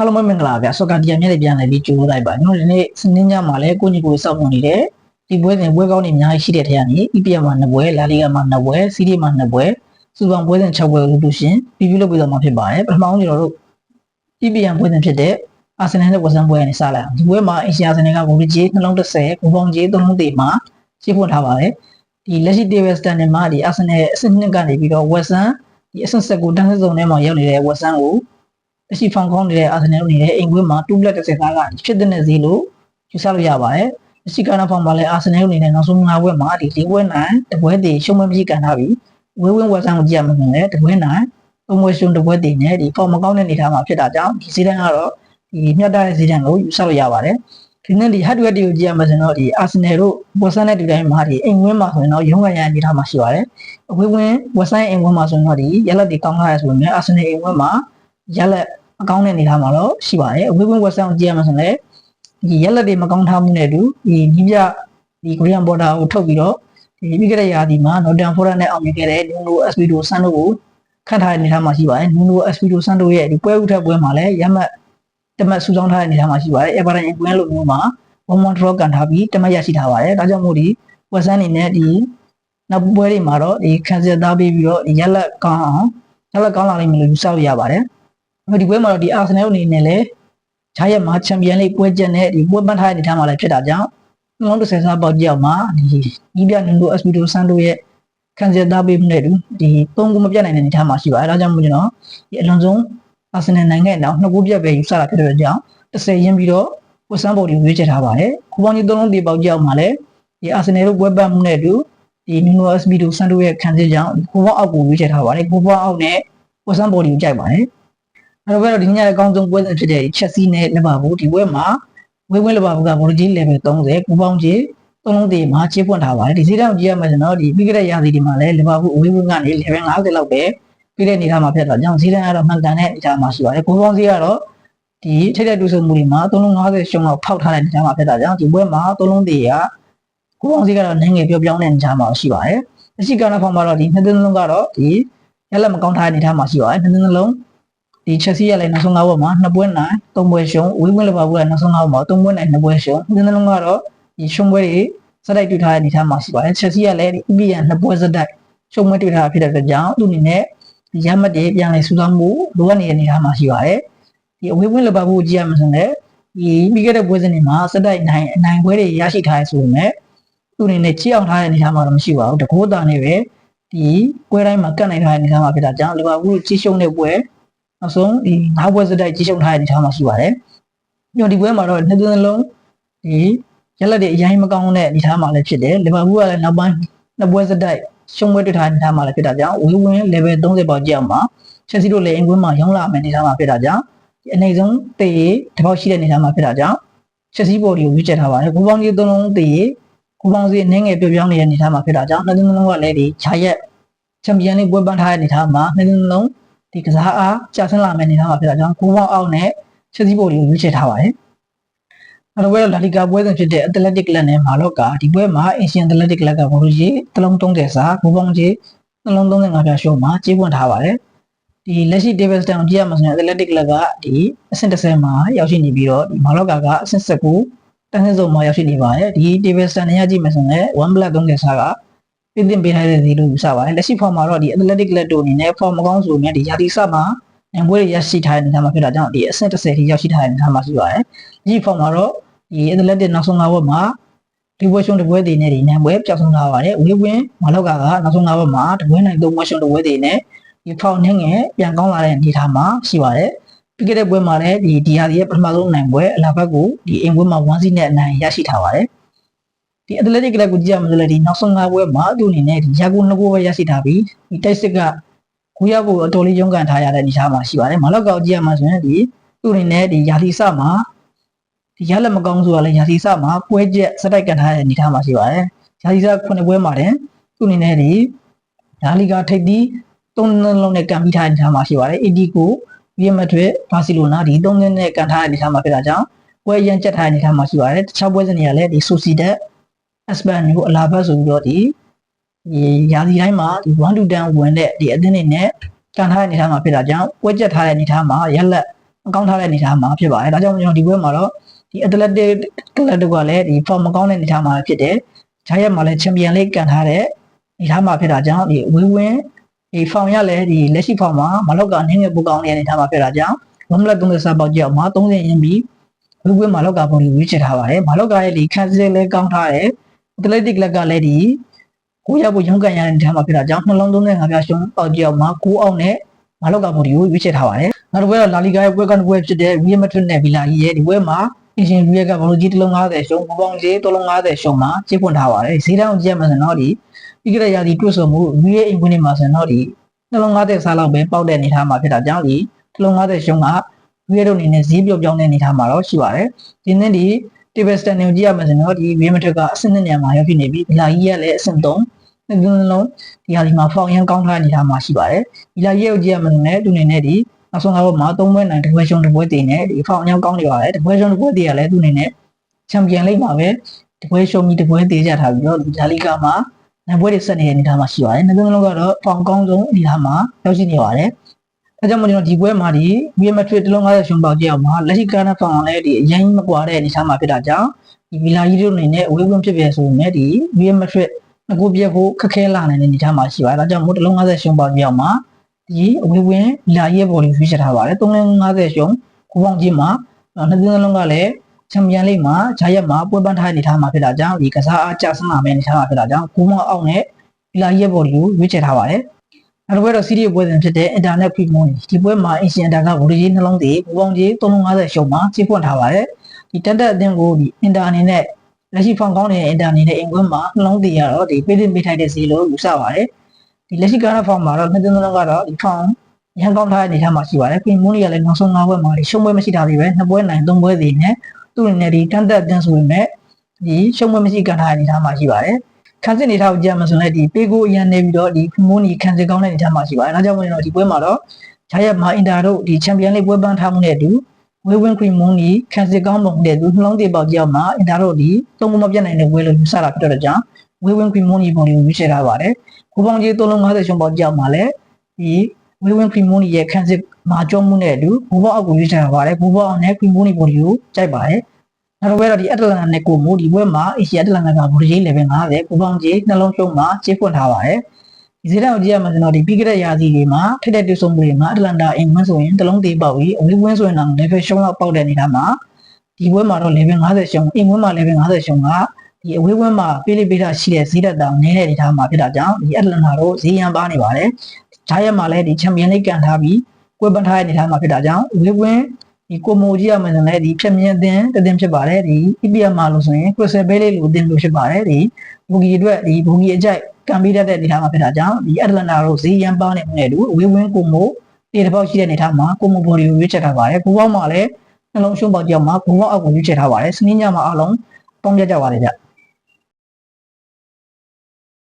အားလုံးပဲမင်္ဂလာပါဗျာဆော့ကာဒီယာမြက်လေးပြန်လာပြီးကြိုးလိုက်ပါကျွန်တော်ဒီနေ့စနေညမှာလဲကိုညီကိုစောက်ပုံနေတဲ့ဒီပွဲစဉ်ပွဲကောင်းတွေအများကြီးရှိတဲ့ထက်ကနေ EPL မှာ2ပွဲလာလီဂါမှာ2ပွဲစီးရီးမှာ2ပွဲစူပန်ပွဲစဉ်6ပွဲလို့လို့ရှင်ပြီးပြီးလုပ်ပြီးတော့မှာဖြစ်ပါတယ်ပထမဆုံးကျွန်တော်တို့ EPL ပွဲစဉ်ဖြစ်တဲ့အာဆင်နယ်နဲ့ဝက်ဆန်ပွဲနဲ့စလိုက်အောင်ဒီပွဲမှာအင်ရှီအာဆင်နယ်ကဂိုလ်ကြီးနှလုံး30ဂိုးပေါင်းကြီး3လုံးသေးမှာရှင်းဖွင့်ထားပါတယ်ဒီလက်ရှိ table stand မှာဒီအာဆင်နယ်အဆင့်2ကနေပြီးတော့ဝက်ဆန်ဒီအဆင့်7ကိုတန်းစစ်စုံထဲမှာရောက်နေတဲ့ဝက်ဆန်ကို အရှိဖောင်ကောင်းနေတဲ့အာဆင်နယ်နေတဲ့အိမ်ကွင်းမှာ2လက်30သားကဖြစ်တဲ့ဈေးလို့ယူဆလို့ရပါတယ်။အရှိကနာဖောင်မှာလည်းအာဆင်နယ်နေတဲ့နောက်ဆုံး၅ဘွဲ့မှာဒီ၄ဘွဲ့နိုင်တပွဲတည်ရှုံးမပြီးကန်ထားပြီးဝဲဝင်းဝက်ဆန်းကိုကြည့်ရမှာဆိုရင်တပွဲနိုင်သုံးဘွဲ့ရှုံးတပွဲတည်နဲ့ဒီဖောင်မကောင်းတဲ့အနေထားမှာဖြစ်တာကြောင့်ဒီဈေးတန်းကတော့ဒီမြတ်တဲ့ဈေးတန်းကိုယူဆလို့ရပါတယ်။ဒီနေ့ဒီ hard ware တွေကိုကြည့်ရမှာဆိုတော့ဒီအာဆင်နယ်တို့ဝက်ဆန်းတဲ့ဒီတိုင်းမှာဒီအိမ်ဝင်းမှာဆိုရင်တော့ရုံးကန်ရအနေထားမှာရှိပါတယ်။အဝေးဝင်းဝက်ဆန်းအိမ်ဝင်းမှာဆိုရင်တော့ဒီရက်လက်တွေကောင်းလာရဆိုရင်အာဆင်နယ်အိမ်ဝင်းမှာ ရက်လက်အကောင်းတဲ့အနေထားမှာတော့ရှိပါတယ်အဝေးဝင်း website ကိုကြည့်ရမှာဆိုရင်ဒီရက်လက်တွေမကောင်းထားမှုနဲ့အတူဒီညီပြဒီ Korean border ကိုထုတ်ပြီးတော့ဒီပြီးခဲ့တဲ့ရာသီမှာ Northern Forest နဲ့အောင်မြင်ခဲ့တဲ့ Nuno Espirito Santo ကိုခန့်ထားတဲ့အနေထားမှာရှိပါတယ် Nuno Espirito Santo ရဲ့ဒီပွဲဥထက်ပွဲမှာလည်းရမှတ်တမတ်စုဆောင်းထားတဲ့အနေထားမှာရှိပါတယ် Everton အကွင်းလိုမျိုးမှာ1 1 draw ကန်ထားပြီးတမတ်ရရှိထားပါတယ်ဒါကြောင့်မို့ဒီ website အနေနဲ့ဒီနောက်ပွဲတွေမှာတော့ဒီခံစစ်သားပေးပြီးတော့ဒီရက်လက်ကောင်းအောင်ရက်လက်ကောင်းလာလိမ့်မယ်လို့ယူဆလို့ရပါတယ် ဒီပွဲမှာတော့ဒီအာဆင်နယ်အနေနဲ့လည်းဂျာရက်မှာချန်ပီယံလိပွဲချက်နဲ့ဒီပွဲပန်းထားတဲ့အနေထားမှာလည်းဖြစ်တာကြောင့်နှလုံးတစ်ဆယ်စားပေါက်ကြောက်မှာဒီညီပြနင်တို့အစပီတိုဆန်တို့ရဲ့ခံစရသားပေးမှုနဲ့တူဒီသုံးခုမပြတ်နိုင်တဲ့အနေထားမှာရှိပါတယ်အဲဒါကြောင့်မို့ကျွန်တော်ဒီအလွန်ဆုံးအာဆင်နယ်နိုင်ငံတော့နှစ်ခုပြတ်ပဲယူဆတာဖြစ်တဲ့ကြောင့်30ရင်းပြီးတော့ဝက်ဆန်ဘော်ဒီရွေးချယ်ထားပါတယ်ခုပေါင်းကြီးသုံးလုံးဒီပေါက်ကြောက်မှာလည်းဒီအာဆင်နယ်တို့ပွဲပန်းမှုနဲ့တူဒီနင်တို့အစပီတိုဆန်တို့ရဲ့ခံစရကြောင့်ခုပေါင်းအောက်ကိုရွေးချယ်ထားပါတယ်ခုပေါင်းအောက်နဲ့ဝက်ဆန်ဘော်ဒီကိုကြိုက်ပါတယ် အဲ့တော့ဘယ်တော့ဒီညရဲ့အကောင်းဆုံးပွဲစဉ်ဖြစ်တဲ့ချက်စီနဲ့လီဗာပူးဒီပွဲမှာဝဲဝဲလီဗာပူးကဘော်ကြီး level 30ပူပေါင်းကြီးသုံးလုံးသေးမှာချေးဖွင့်ထားပါတယ်ဒီစီးတောင်ကြည့်ရမယ်ဆိုတော့ဒီပြီးခဲ့တဲ့ရာသီဒီမှာလည်းလီဗာပူးအဝေးဝင်းကနေ level 50လောက်ပဲပြီးတဲ့အနေထားမှာဖြစ်တော့ကြောင့်ဈေးတန်းကတော့မှန်ကန်တဲ့အနေထားမှာရှိပါတယ်ပူပေါင်းကြီးကတော့ဒီထိတဲ့တူဆုံမှုတွေမှာသုံးလုံး50ရှုံလောက်ဖောက်ထားတဲ့အနေထားမှာဖြစ်တာကြောင့်ဒီပွဲမှာသုံးလုံးသေးကကိုပေါင်းကြီးကတော့နိုင်ငံပြောပြောင်းတဲ့အနေထားမှာရှိပါတယ်အရှိကနာဖောင်မှာတော့ဒီနှစ်သင်းလုံးကတော့ဒီရက်လက်မကောင်းထားတဲ့အနေထားမှာရှိပါတယ်နှစ်သင်းလုံး ဒီချက်စီရလည်းနောက်ဆုံး၅ဘက်မှာနှစ်ပွဲနိုင်သုံးပွဲရှုံးဝီးဝင်းလီဗာပူးကနောက်ဆုံး၅ဘက်မှာသုံးပွဲနိုင်နှစ်ပွဲရှုံးနှစ်သင်းလုံးကတော့ဒီရှုံးပွဲတွေစတိုက်တွေ့ထားတဲ့အနေထားမှာရှိပါတယ်ချက်စီရလည်းဒီ EPN နှစ်ပွဲစတိုက်ရှုံးပွဲတွေ့ထားတာဖြစ်တဲ့အတွက်ကြောင့်သူ့အနေနဲ့ဒီရမှတ်တွေပြန်လဲစူးစမ်းမှုလိုအပ်နေတဲ့အနေထားမှာရှိပါတယ်ဒီအဝေးဝင်းလီဗာပူးကြည့်ရမှာဆိုရင်ဒီပြီးခဲ့တဲ့ပွဲစဉ်တွေမှာစတိုက်နိုင်အနိုင်ပွဲတွေရရှိထားရဆိုပေမဲ့သူ့အနေနဲ့ချီအောင်ထားတဲ့အနေထားမှာတော့မရှိပါဘူးတကိုးတာနေပဲဒီပွဲတိုင်းမှာကတ်နိုင်ထားတဲ့အနေထားမှာဖြစ်တာကြောင့်လီဗာပူးကြီးရှုံးတဲ့ပွဲ နောက်ဆုံးဒီငါးပွဲစတိုက်ကြီးရှုံထားတဲ့အနေထားမှာရှိပါတယ်။ပြီးတော့ဒီပွဲမှာတော့နှစ်သင်းလုံးဒီရက်လက်တွေအရင်မကောင်းတဲ့အနေထားမှာလည်းဖြစ်တယ်။လီဗာပူးကလည်းနောက်ပိုင်းနှစ်ပွဲစတိုက်ရှုံးပွဲတွေ့ထားတဲ့အနေထားမှာလည်းဖြစ်တာကြောင့်ဝီဝင်း level 30ပေါက်ကြောက်မှာချက်စီတို့လည်းအင်ကွင်းမှာရောင်းလာမယ်အနေထားမှာဖြစ်တာကြောင့်ဒီအနေဆုံးတေးတစ်ပေါက်ရှိတဲ့အနေထားမှာဖြစ်တာကြောင့်ချက်စီဘော်ဒီကိုရွေးချယ်ထားပါတယ်။ဘူပေါင်းကြီးသုံးလုံးတေးဘူပေါင်းစီအနေငယ်ပြောပြောင်းနေတဲ့အနေထားမှာဖြစ်တာကြောင့်နှစ်သင်းလုံးကလည်းဒီခြာရက်ချန်ပီယံလိပွဲပန်းထားတဲ့အနေထားမှာနှစ်သင်းလုံး ဒီကစားအားကျဆင်းလာမယ့်အနေထားမှာဖြစ်တာကြောင့်ကိုပေါင်းအောက်နဲ့ချက်စီဘော်ဒီကိုရွေးချယ်ထားပါတယ်။နောက်တစ်ပွဲတော့လာလီဂါပွဲစဉ်ဖြစ်တဲ့အက်တလက်တစ်ကလပ်နဲ့မာလော့ကာဒီပွဲမှာအင်ရှင်အက်တလက်တစ်ကလပ်ကဘော်လူကြီးတစ်လုံး30စာကိုပေါင်းကြီးနှလုံး35ပြရှုံးမှာကြေးပွင့်ထားပါတယ်။ဒီလက်ရှိ table stand ကိုကြည့်ရမှာဆိုရင်အက်တလက်တစ်ကလပ်ကဒီအဆင့်30မှာရောက်ရှိနေပြီးတော့ဒီမာလော့ကာကအဆင့်19တန်းဆင်းစုံမှာရောက်ရှိနေပါတယ်။ဒီ table stand နဲ့ကြည့်မယ်ဆိုရင်1 black 30စာက ပြည့်တင်ပေးထားတဲ့ဒီလိုယူဆပါတယ်လက်ရှိ form မှာတော့ဒီ athletic လက်တို့အနေနဲ့ form မကောင်းဆိုရင်ဒီယာတီဆမှာနိုင်ပွဲတွေရရှိထားတဲ့အနေအထားမှာဖြစ်တာကြောင့်ဒီအဆင့်30ထိရောက်ရှိထားတဲ့အနေအထားမှာရှိပါတယ်ဒီ form မှာတော့ဒီ athletic နောက်ဆုံး၅ဘက်မှာဒီပွဲရှုံးတစ်ပွဲတည်နဲ့ဒီနိုင်ပွဲပျောက်ဆုံးထားပါတယ်ဝေးဝင်းမလောက်ကကနောက်ဆုံး၅ဘက်မှာတပွဲနိုင်သုံးပွဲရှုံးတစ်ပွဲတည်နဲ့ဒီ form နဲ့ငယ်ပြန်ကောင်းလာတဲ့အနေအထားမှာရှိပါတယ်ပြီးခဲ့တဲ့ပွဲမှာလည်းဒီဒီဟာဒီရဲ့ပထမဆုံးနိုင်ပွဲအလားဘက်ကိုဒီအင်ပွဲမှာ1စီနဲ့အနိုင်ရရှိထားပါတယ် ဒီ athletic ကလည်းကိုကြည့်ရမှာဆိုလည်းဒီနောက်ဆုံး၅ပွဲမှာသူ့အနေနဲ့ဒီရာဂိုနှစ်ကိုပဲရရှိထားပြီးဒီတိုက်စစ်ကကိုရဖို့အတော်လေးရုန်းကန်ထားရတဲ့အနေအထားမှာရှိပါတယ်မလောက်ကောက်ကြည့်ရမှာဆိုရင်ဒီသူ့အနေနဲ့ဒီယာတီဆမှာဒီရလက်မကောင်းဆိုတာလည်းယာတီဆမှာပွဲချက်စတိုက်ကန်ထားတဲ့အနေအထားမှာရှိပါတယ်ယာတီဆခုနှစ်ပွဲမှာတဲ့သူ့အနေနဲ့ဒီဒါလီဂါထိပ်သီးသုံးလုံးနဲ့ကန်ပြီးထားတဲ့အနေအထားမှာရှိပါတယ်အီဒီကိုဗီယမတ်ထွေဘာစီလိုနာဒီသုံးလုံးနဲ့ကန်ထားတဲ့အနေအထားမှာဖြစ်တာကြောင့်ပွဲရန်ချက်ထားတဲ့အနေအထားမှာရှိပါတယ်တခြားပွဲစဉ်တွေကလည်းဒီဆိုစီဒက် အစပန်မျိုးအလာဘတ်ဆိုပြီးတော့ဒီဒီရာသီတိုင်းမှာဒီ1 to 10ဝင်တဲ့ဒီအသင်းတွေနဲ့ကန်ထားတဲ့အနေအထားမှာဖြစ်တာကြောင့်ပွဲချက်ထားတဲ့အနေအထားမှာရက်လက်အကောင့်ထားတဲ့အနေအထားမှာဖြစ်ပါတယ်ဒါကြောင့်ကျွန်တော်ဒီဘက်မှာတော့ဒီ Athletic Club တို့ကလည်းဒီ form မကောင်းတဲ့အနေအထားမှာဖြစ်တယ်ဂျာရက်မှာလည်း Champion League ကန်ထားတဲ့အနေအထားမှာဖြစ်တာကြောင့်ဒီဝင်းဝင်းဒီ form ရလည်းဒီလက်ရှိ form မှာမလောက်ကနေငယ်ပူကောင်းတဲ့အနေအထားမှာဖြစ်တာကြောင့်ဝမ်မလက်30စာပေါက်ကြောက်မှာ30ရင်းပြီးဝင်းဝင်းမလောက်ကပုံလေးဝေးချထားပါတယ်မလောက်ကရဲ့ဒီခန်းစစ်လေးကောင်းထားတယ် Athletic Club ကလည်းဒီကိုရဖို့ရုန်းကန်ရတဲ့အနေအထားမှာဖြစ်တာကြောင့်နှလုံးသွင်းတဲ့ငါးပြားရှုံးပေါက်ကြောက်မှာ9အောင်နဲ့မလောက်ကပုံလေးကိုရွေးချထားပါတယ်နောက်တစ်ပွဲတော့လာလီဂါရဲ့ပွဲကတစ်ပွဲဖြစ်တဲ့ Real Madrid နဲ့ Villa ကြီးရဲ့ဒီပွဲမှာအင်ရှင်ရီကဘလိုကြီးတစ်လုံး90ရှုံးပူပေါင်းကြီးတစ်လုံး90ရှုံးမှာကျေပွန်ထားပါတယ်ဈေးတောင်ကြည့်မှဆိုတော့ဒီပြီးကြတဲ့ရာသီတွတ်ဆိုမှု Real အိမ်ဝင်နေမှာဆိုတော့ဒီနှလုံး90စားလောက်ပဲပေါက်တဲ့အနေအထားမှာဖြစ်တာကြောင့်ဒီတစ်လုံး90ရှုံးက Real တို့အနေနဲ့ဈေးပြော့ပြောင်းတဲ့အနေအထားမှာတော့ရှိပါတယ်ဒီနေ့ဒီ table stand ကိုကြည့်ရမှာဆိုတော့ဒီ Real Madrid ကအဆင့်နှစ်နေရာမှာရောက်ဖြစ်နေပြီ Villa ကြီးကလည်းအဆင့်3နှစ်လုံးဒီဟာဒီမှာဖောင်ရန်ကောင်းထားတဲ့အနေအထားမှာရှိပါတယ် Villa ကြီးကိုကြည့်ရမှာဆိုတော့သူအနေနဲ့ဒီနောက်ဆုံးတော့မှာ3ပွဲနိုင်တစ်ပွဲရှုံးတစ်ပွဲတည်နေဒီဖောင်ရန်ကောင်းနေပါတယ်တစ်ပွဲရှုံးတစ်ပွဲတည်ရလဲသူအနေနဲ့ချန်ပီယံလိမှာပဲတစ်ပွဲရှုံးပြီးတစ်ပွဲတည်ကြထားပြီးတော့လာလီဂါမှာနိုင်ပွဲတွေဆက်နေတဲ့အနေအထားမှာရှိပါတယ်နှစ်လုံးကတော့ဖောင်ကောင်းဆုံးအနေအထားမှာရောက်ရှိနေပါတယ် အဲကြောင့်မလို့ဒီပွဲမှာဒီ Real Madrid တလုံး90ရှုံးပေါက်ကြအောင်မှာလက်ရှိကားနဲ့ဖောင်လည်းဒီအရင်မကွာတဲ့အနေအထားမှာဖြစ်တာကြောင့်ဒီဗီလာကြီးတို့အနေနဲ့အဝေးဝင်ဖြစ်ပြဆိုရင်ဒီ Real Madrid အကူပြက်ဖို့ခက်ခဲလာနိုင်တဲ့အနေအထားမှာရှိပါတယ်ဒါကြောင့်မို့တလုံး90ရှုံးပေါက်ကြအောင်မှာဒီအဝေးဝင်ဗီလာကြီးရဲ့ဘော်လီရွေးချယ်ထားပါတယ်350ရှုံးကိုပေါင်းကြီးမှာနှစ်သင်းလုံးကလည်းချန်ပီယံလိမှာဂျာရက်မှာပွဲပန်းထားတဲ့အနေအထားမှာဖြစ်တာကြောင့်ဒီကစားအားကျဆင်းလာမယ့်အနေအထားမှာဖြစ်တာကြောင့်ကိုမောက်အောင်နဲ့ဗီလာကြီးရဲ့ဘော်လီကိုရွေးချယ်ထားပါတယ် နောက်တစ်ပွဲတော့စီးရီးပွဲစဉ်ဖြစ်တဲ့ Internet Premium ဒီပွဲမှာ Asian Data ကဗိုလ်ကြီးနှလုံးသေးပူပေါင်းကြီး350ရှုံးမှာကြီးဖွင့်ထားပါတယ်ဒီတက်တက်အသင်းကိုဒီ Inter အနေနဲ့လက်ရှိဖောင်ကောင်းတဲ့ Inter အနေနဲ့အင်ကွန်းမှာနှလုံးသေးရတော့ဒီပေးတင်ပေးထိုက်တဲ့ဈေးလို့ယူဆပါတယ်ဒီလက်ရှိကားဖောင်မှာတော့နှစ်သင်းလုံးကတော့ဒီဖောင်ရန်ကောင်းထားတဲ့အနေအထားမှာရှိပါတယ်ပြင်မွန်းကြီးကလည်းနောက်ဆုံး၅ပွဲမှာဒီရှုံးပွဲမရှိတာတွေပဲနှစ်ပွဲနိုင်၃ပွဲစီနဲ့သူ့အနေနဲ့ဒီတန်တက်အသင်းဆိုပေမဲ့ဒီရှုံးပွဲမရှိကန်ထားတဲ့အနေအထားမှာရှိပါတယ် ခန်းစစ်နေထားကိုကြည့်မှဆိုရင်ဒီပေကိုအရန်နေပြီးတော့ဒီမွန်းကြီးခန်းစစ်ကောင်းတဲ့အနေအထားမှာရှိပါတယ်ဒါကြောင့်မို့လို့ဒီပွဲမှာတော့ဂျာရက်မာအင်တာတို့ဒီချန်ပီယံလိပွဲပန်းထားမှုနဲ့အတူဝေးဝင်းခွေမွန်းကြီးခန်းစစ်ကောင်းပုံတဲ့သူနှလုံးသေးပေါက်ကြောက်မှာအင်တာတို့ဒီသုံးခုမပြတ်နိုင်တဲ့ဝေးလို့ယူဆတာဖြစ်တော့ကြောင့်ဝေးဝင်းခွေမွန်းကြီးပုံလေးကိုရွေးချယ်ထားပါတယ်ကိုပေါင်းကြီး350ရှုံးပေါက်ကြောက်မှာလည်းဒီဝေးဝင်းခွေမွန်းကြီးရဲ့ခန်းစစ်မာကျောမှုနဲ့အတူဘူဘောက်အောက်ကိုရွေးချယ်ထားပါတယ်ဘူဘောက်အောင်နဲ့ခွေမွန်းကြီးပုံလေးကိုကြိုက်ပါတယ် နောက်တစ်ပွဲတော့ဒီအတ္တလန်နာနဲ့ကိုမို့ဒီပွဲမှာအေရှီအတ္တလန်နာကဘူရီ level 50ကိုပေါင်းကြီးနှလုံးရှုံးမှာခြေဖွင့်ထားပါတယ်ဒီစက်တော့ကြည့်ရမှာဆိုတော့ဒီပြီးကြတဲ့ရာသီတွေမှာထိတဲ့တူဆုံမှုတွေမှာအတ္တလန်တာအင်ဝင်းဆိုရင်တလုံးသေးပေါက်ပြီးအဝေးဝင်းဆိုရင်တော့ level ရှုံးလောက်ပေါက်တဲ့အနေထားမှာဒီပွဲမှာတော့ level 50ရှုံးအင်ဝင်းမှာ level 50ရှုံးကဒီအဝေးဝင်းမှာပေးလိပေးတာရှိတဲ့ဈေးတက်တောင်နေတဲ့အနေထားမှာဖြစ်တာကြောင့်ဒီအတ္တလန်တာတို့ဈေးရန်ပါနေပါတယ်ဂျာရက်မှာလည်းဒီချန်ပီယံလိကန်ထားပြီးကွဲပန်းထားတဲ့အနေထားမှာဖြစ်တာကြောင့်အဝေးဝင်း ဒီကိုမိုကြီးရမယ်ဆိုရင်ဒီဖြက်မြင့်အသင်းတသင်းဖြစ်ပါတယ်ဒီ EPM မှာလို့ဆိုရင် Crystal Bay လေးလိုအသင်းလို့ဖြစ်ပါတယ်ဒီဘူဂီအတွက်ဒီဘူဂီအကြိုက်ကံပေးတတ်တဲ့အနေထားမှာဖြစ်တာကြောင့်ဒီအတ္တလန်တာတို့ဈေးရန်ပါနေမှုနဲ့တူအဝေးဝင်းကိုမိုတေတစ်ပေါက်ရှိတဲ့အနေထားမှာကိုမိုဘော်ဒီကိုရွေးချယ်ထားပါတယ်ဘူပေါက်မှာလည်းနှလုံးရှုံးပေါက်ကြောက်မှာဘူပေါက်အောက်ကိုရွေးချယ်ထားပါတယ်စနင်းညမှာအားလုံးပေါင်းပြကြပါတယ်ဗျ